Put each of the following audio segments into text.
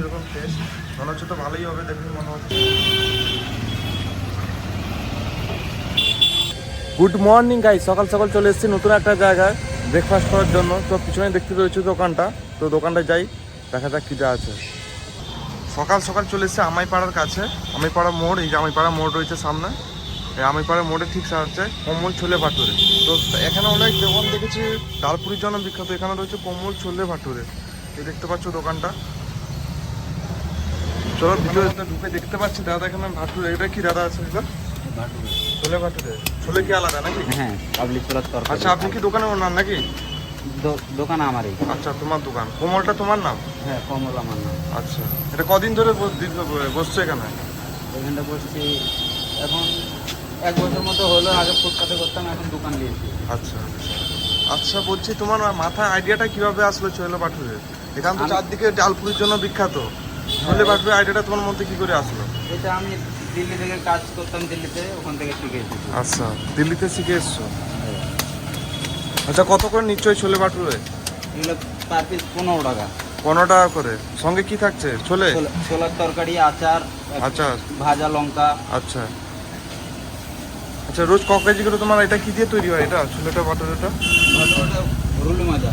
কীরকম টেস্ট মনে হচ্ছে তো ভালোই হবে দেখুন মনে হচ্ছে। গুড মর্নিং গাই সকাল সকাল চলে এসেছি নতুন একটা জায়গায় ব্রেকফাস্ট করার জন্য। তো পিছনে দেখতে রয়েছে দোকানটা। তো দোকানটা যাই দেখা যাক কী যা আছে। সকাল সকাল চলে এসেছে আমাইপাড়ার কাছে। আমাইপাড়া মোড় এই যে আমাইপাড়া মোড় রয়েছে সামনে। এই আমাইপাড়া মোড়ে ঠিক সাহায্যে কম্বল ছোলে ভাটুরে। তো এখানে অনেক দোকান দেখেছি ডালপুরির জন্য বিখ্যাত। এখানে রয়েছে কম্বল ছোলে ভাটুরে। এই দেখতে পাচ্ছ দোকানটা। চলো ভিতরে ঢুকে দেখতে পাচ্ছি দাদা এখানে ভাটুরে এটা কি দাদা আছে এটা ছোলে ভাটুরে। ছোলে কি আলাদা নাকি? হ্যাঁ পাবলিক প্লাস তরকারি। আচ্ছা আপনি কি দোকানে ওনার নাকি? দোকান আমারই। আচ্ছা তোমার দোকান। কোমলটা তোমার নাম? হ্যাঁ কমল আমার নাম। আচ্ছা এটা কদিন ধরে বসছে এখানে? এখানটা বসছি এখন এক বছর মতো হলো আগে ফুটপাতে করতাম এখন দোকান দিয়েছি। আচ্ছা আচ্ছা আচ্ছা বলছি তোমার মাথায় আইডিয়াটা কীভাবে আসলো ছোলে ভাটুরে? এখান তো চারদিকে ডালপুরির জন্য বিখ্যাত। ছোলে ভাটুরে আইডিয়াটা তোমার মধ্যে কি করে আসলো? এটা আমি দিল্লি থেকে কাজ করতাম দিল্লিতে ওখান থেকে শিখে এসেছি। আচ্ছা দিল্লিতে শিখে এসছো? আচ্ছা কত করে নিশ্চয়ই ছোলে ভাটুরে এগুলো পার পিস পনেরো টাকা। পনেরো টাকা করে। সঙ্গে কি থাকছে? ছোলে? ছোলা- ছোলার তরকারি আচার আচ্ছা। ভাজা লঙ্কা। আচ্ছা। আচ্ছা রোজ ক কেজি করে তোমার এটা কি দিয়ে তৈরি হয় এটা? ছোলেটা ভাটুরেটা রুল ময়দা।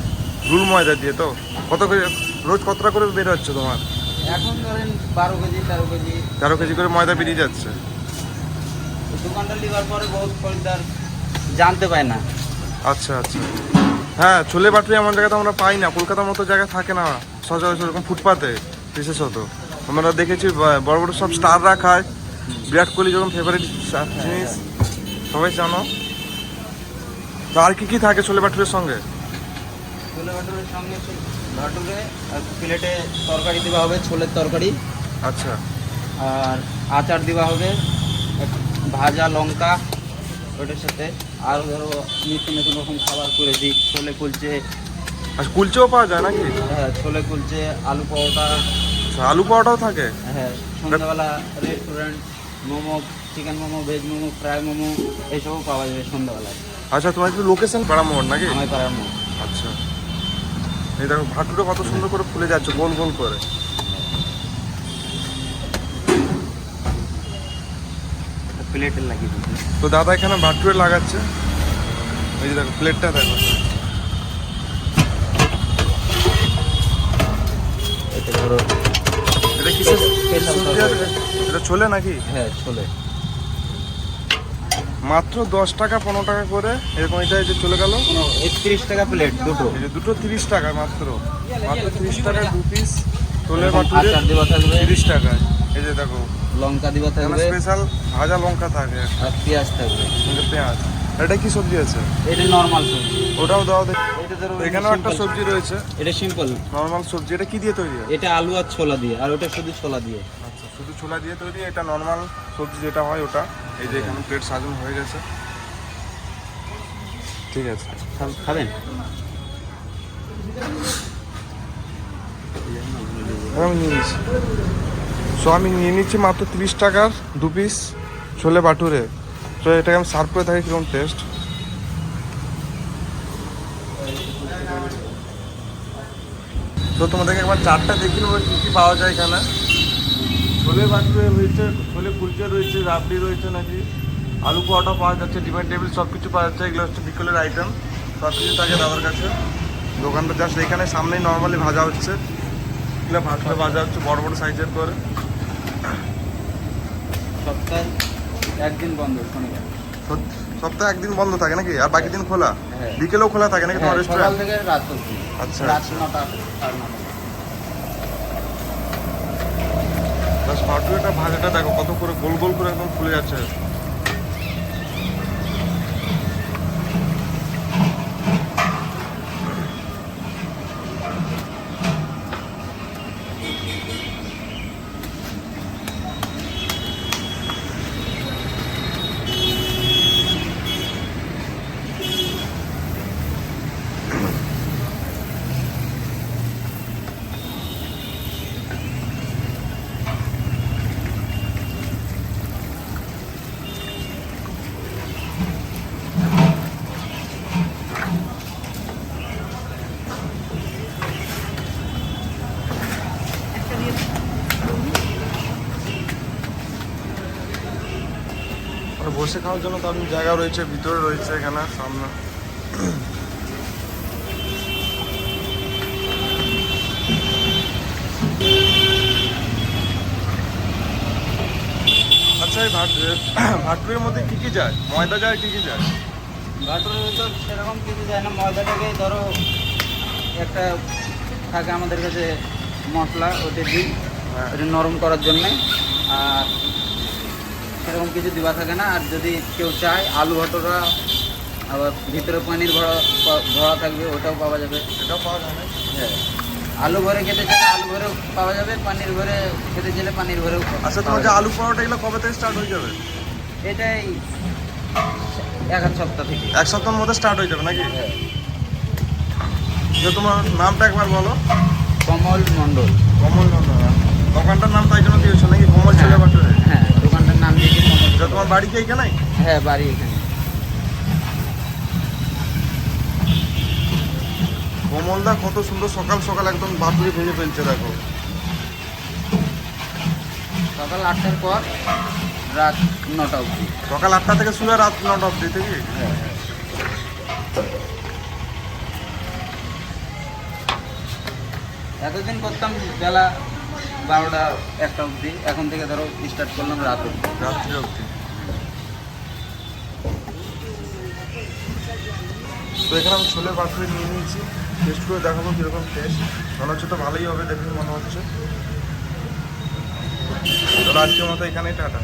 রুল ময়দা দিয়ে তো? কত করে রোজ কতটা করে বের হচ্ছে তোমার? এখন ধরেন বারো কেজি তেরো কেজি। তেরো কেজি করে ময়দা বেরিয়ে যাচ্ছে। দোকানটা পরে বহুত খরিদ্দার জানতে পায় না। আচ্ছা আচ্ছা। হ্যাঁ ছোলে বাটুরি এমন জায়গাতে আমরা পাই না। কলকাতার মতো জায়গা থাকে না। সচরাচর এরকম ফুটপাতে বিশেষত। আমরা দেখেছি বড় বড় সব স্টাররা খায়। বিরাট কোহলি যখন ফেভারিট জিনিস সবাই জানো। তো আর কি কি থাকে ছোলে বাটুরের সঙ্গে? ছোলে ভাটুরের সঙ্গে ভাটুরে আর প্লেটে তরকারি দেওয়া হবে ছোলের তরকারি। আচ্ছা। আর আচার দেওয়া হবে ভাজা লঙ্কা ওটার সাথে। আর ধরো নিত্য নতুন রকম খাবার করে দিই ছোলে কুলচে। আর কুলচেও পাওয়া যায় নাকি? হ্যাঁ ছোলে কুলচে আলু পরোটা। আচ্ছা, আলু পাওয়াটাও থাকে? হ্যাঁ সন্ধ্যাবেলা restaurant momo chicken momo veg momo fry momo এইসবও পাওয়া যাবে সন্ধ্যাবেলায়। আচ্ছা তোমার একটু লোকেশন পাড়া মোড় নাকি? আমার পাড়ার মোমো আচ্ছা। এই দেখো ভাটুটা কত সুন্দর করে ফুলে যাচ্ছে গোল গোল করে। প্লেটে লাগিয়ে তো দাদা এখানে ভাটুরে লাগাচ্ছে। এই যে দেখো প্লেটটা দেখো। এটা কিসের? এটা ছোলে নাকি? হ্যাঁ ছোলে। মাত্র দশ টাকা পনেরো টাকা করে এরকম এটা যে চলে গেল। একত্রিশ টাকা প্লেট দুটো। এই যে দুটো তিরিশ টাকা মাত্র। মাত্র তিরিশ টাকা দু পিস থাকবে। তিরিশ টাকায়। এই যে দেখো লঙ্কা এখানে থাকবে। স্পেশাল ভাজা লঙ্কা থাকে। আর পেঁয়াজ থাকবে। পেঁয়াজ। এটা কি সবজি আছে? এটা নর্মাল সবজি। ওটাও দাও এখানেও একটা সবজি রয়েছে। এটা সিম্পল নর্মাল সবজি। এটা কি দিয়ে তৈরি এটা আলু আর ছোলা দিয়ে। আর ওটা শুধু ছোলা দিয়ে। আচ্ছা শুধু ছোলা দিয়ে তৈরি। এটা নর্মাল সবজি যেটা হয় ওটা। এই যে এখানে প্লেট সাজানো হয়ে গেছে। ঠিক আছে। খাবেন? আমি নিয়ে নিচ্ছি। সো আমি নিয়ে নিচ্ছি মাত্র তিরিশ টাকার দু পিস ছোলে বাটুরে। তো এটাকে আমি সার্ভ করে থাকি কীরকম টেস্ট তো তোমাদেরকে একবার চারটা দেখি নেব, কী কী পাওয়া যায় এখানে। ছোলে বাটুরে রয়েছে ছোলে কুলচে রয়েছে রাবড়ি রয়েছে নাকি? আলু পোয়াটা পাওয়া যাচ্ছে ডিমের টেবিল সব কিছু পাওয়া যাচ্ছে এগুলো হচ্ছে বিকেলের আইটেম সব কিছু থাকে দাদার কাছে। দোকানটা জাস্ট এখানে সামনেই নর্মালি ভাজা হচ্ছে। এগুলো ভাজলে ভাজা হচ্ছে বড় বড় সাইজের করে। সপ্তাহে একদিন বন্ধ শনিবার। সপ্তাহে একদিন বন্ধ থাকে নাকি? আর বাকি দিন খোলা? হ্যাঁ। বিকেলেও খোলা থাকে নাকি তোমার হ্যাঁ, রেস্টুরেন্ট আচ্ছা আচ্ছা। ভাটুরেটা ভাজাটা দেখো কত করে গোল গোল করে একদম ফুলে যাচ্ছে। বসে খাওয়ার জন্য দারুণ জায়গা রয়েছে ভিতরে রয়েছে এখানে সামনে। আচ্ছা এই ভাট ভাটপুরের মধ্যে কি কি যায়? ময়দা যায় কি কি যায়? ভাটুরের ভিতর সেরকম কিছু যায় না। ময়দাটাকে ধরো একটা থাকে আমাদের কাছে মশলা ওটা দিই। হ্যাঁ। ওটা নরম করার জন্যে। আর সেরকম কিছু দেওয়া থাকে না। আর যদি কেউ চায় আলু ভটোরা আবার ভিতরে পানির ভরা ভরা থাকবে ওটাও পাওয়া যাবে। এটাও পাওয়া যাবে। হ্যাঁ। আলু ভরে খেতে চাইলে আলু ভরেও পাওয়া যাবে পানির ভরে খেতে চাইলে পানির ভরেও আচ্ছা তোমার যে আলু পরোটা এগুলো কবে থেকে স্টার্ট হয়ে যাবে? এটাই এক সপ্তাহ থেকে। এক সপ্তাহের মধ্যে স্টার্ট হয়ে যাবে নাকি? হ্যাঁ। যে তোমার নামটা একবার বলো। কমল মণ্ডল। কমল নন্দন দোকানটার নাম তাই জন্য দিয়েছ নাকি? কমল ছেলে বাটুরে হ্যাঁ। তোমার বাড়ি কি এইখানেই হ্যাঁ বাড়ি এখানে। কমলদা কত সুন্দর সকাল সকাল একদম বাপুরে ভেজে ফেলছে দেখো। সকাল আটটার পর রাত নটা অবধি। সকাল আটটা থেকে হয় রাত নটা অব্দি থেকে হ্যাঁ। এতদিন করতাম বেলা বারোটা একটা অবধি। এখন থেকে ধরো স্টার্ট করলাম রাত অবধি। রাত্রি অবধি। তো এখানে আমি ছোলে পাথরে নিয়ে নিয়েছি। টেস্ট করে দেখাবো কীরকম টেস্ট মনে হচ্ছে তো ভালোই হবে দেখে মনে হচ্ছে। তো আজকের মতো এখানেই টাটা।